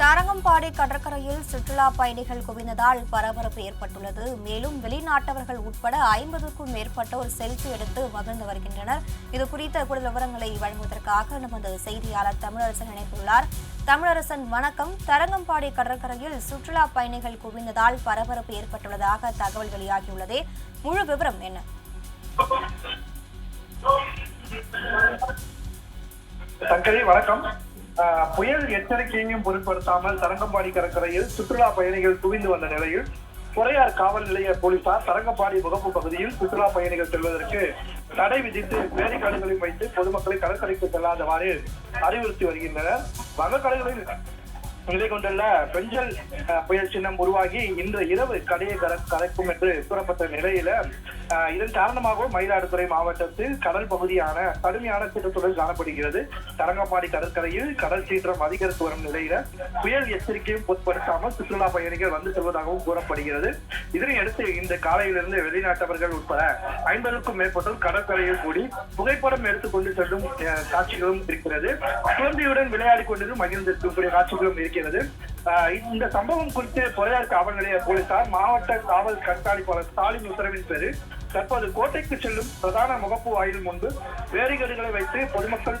தரங்கம்பாடி கடற்கரையில் சுற்றுலா பயணிகள் குவிந்ததால் பரபரப்பு ஏற்பட்டுள்ளது. மேலும் வெளிநாட்டவர்கள் உட்பட ஐம்பதுக்கும் மேற்பட்டோர் செல்ஃபி எடுத்து மகிழ்ந்து வருகின்றனர். இது குறித்த கூடுதல் விவரங்களை வழங்குவதற்காக நமது செய்தியாளர் தமிழரசன் இணைத்துள்ளார் தமிழரசன் வணக்கம். தரங்கம்பாடி கடற்கரையில் சுற்றுலா பயணிகள் குவிந்ததால் பரபரப்பு ஏற்பட்டுள்ளதாக தகவல் வெளியாகியுள்ளது. முழு விவரம் என்ன? சங்கரி வணக்கம். புயல் எச்சரிக்கையையும் பொருட்படுத்தாமல் தரங்கம்பாடி கடற்கரையில் சுற்றுலா பயணிகள் குவிந்து வந்த நிலையில் பொறையார் காவல் நிலைய போலீசார் தரங்கம்பாடி முகப்பு பகுதியில் சுற்றுலா பயணிகள் செல்வதற்கு தடை விதித்து பேரிகார்டுகளையும் வைத்து பொதுமக்களை கடற்கரைக்கு செல்லாதவாறு அறிவுறுத்தி வருகின்றனர். வங்கக்கடலில் நிலை கொண்டுள்ள பெஞ்சல் புயல் சின்னம் உருவாகி இன்று இரவு கடையை கர- கரைக்கும் என்று கூறப்பட்ட நிலையில இதன் காரணமாகவும் மயிலாடுதுறை மாவட்டத்தில் கடல் பகுதியான கடுமையான சீற்றத்துடன் காணப்படுகிறது. தரங்கம்பாடி கடற்கரையில் கடல் சீற்றம் அதிகரித்து வரும் நிலையில புயல் எச்சரிக்கையும் பொருட்படுத்தாமல் சுற்றுலா பயணிகள் வந்து செல்வதாகவும் கூறப்படுகிறது. இதனையடுத்து இந்த காலையிலிருந்து வெளிநாட்டவர்கள் உட்பட ஐம்பதுக்கும் மேற்பட்டோர் கடற்கரையில் கூடி புகைப்படம் எடுத்துக்கொண்டு செல்லும் அஹ், காட்சிகளும் இருக்கிறது. குழந்தையுடன் விளையாடி கொண்டு மகிழ்ந்திருக்கக்கூடிய காட்சிகளும் இருக்கிறது இருக்கிறது. இந்த சம்பவம் குறித்து பொறையார் காவல் நிலைய போலீசார் மாவட்ட காவல் கண்காணிப்பாளர் ஸ்டாலின் உத்தரவின் பேரில் தற்போது கோட்டைக்கு செல்லும் பிரதான முகப்பு வாயில் முன்பு பேரிகேடுகளை வைத்து பொதுமக்கள்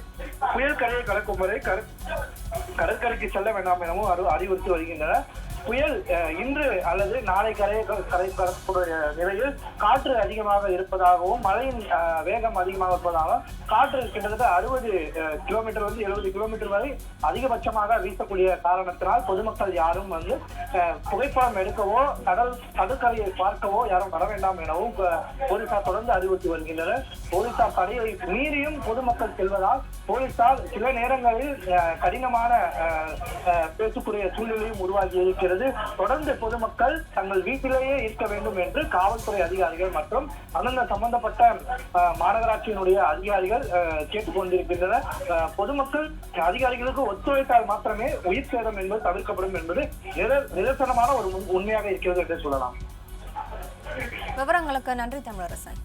புயல் கரையை கடக்கும் வரை கடற்கரைக்கு செல்ல வேண்டாம் எனவும் அறிவுறுத்தி வருகின்றனர். புயல் இன்று அல்லது நாளை கரையை க- கரை கடக்கூடிய நிலையில் காற்று அதிகமாக இருப்பதாகவும் மழையின் வேகம் அதிகமாக இருப்பதாகவும் காற்று கிட்டத்தட்ட அறுபது கிலோமீட்டர் வந்து எழுபது கிலோமீட்டர் வரை அதிகபட்சமாக வீசக்கூடிய காரணத்தினால் பொதுமக்கள் யாரும் வந்து புகைப்படம் எடுக்கவோ கடல் கடற்கரையை பார்க்கவோ யாரும் வர வேண்டாம் எனவும் போலீசார் தொடர்ந்து அறிவுறுத்தி வருகின்றனர். போலீசார் தடையை மீறியும் பொதுமக்கள் செல்வதால் போலீசார் சில நேரங்களில் கடினமான பேசக்கூடிய சூழ்நிலையும் உருவாகி இருக்கிறது. தொடர்ந்து பொதுமக்கள் தங்கள் வீட்டிலேயே இருக்க வேண்டும் என்று காவல்துறை அதிகாரிகள் மற்றும் அந்தந்த சம்பந்தப்பட்ட மாநகராட்சியினுடைய அதிகாரிகள் அஹ், கேட்டுக்கொண்டிருக்கின்றனர் பொதுமக்கள் அதிகாரிகளுக்கு ஒத்துழைத்தால் மாத்திரமே உயிர் சேதம் என்பது தவிர்க்கப்படும் என்பது நிதர்சனமான ஒரு உண்மையாக இருக்கிறது என்று சொல்லலாம். விவரங்களுக்கு நன்றி தமிழரசன்.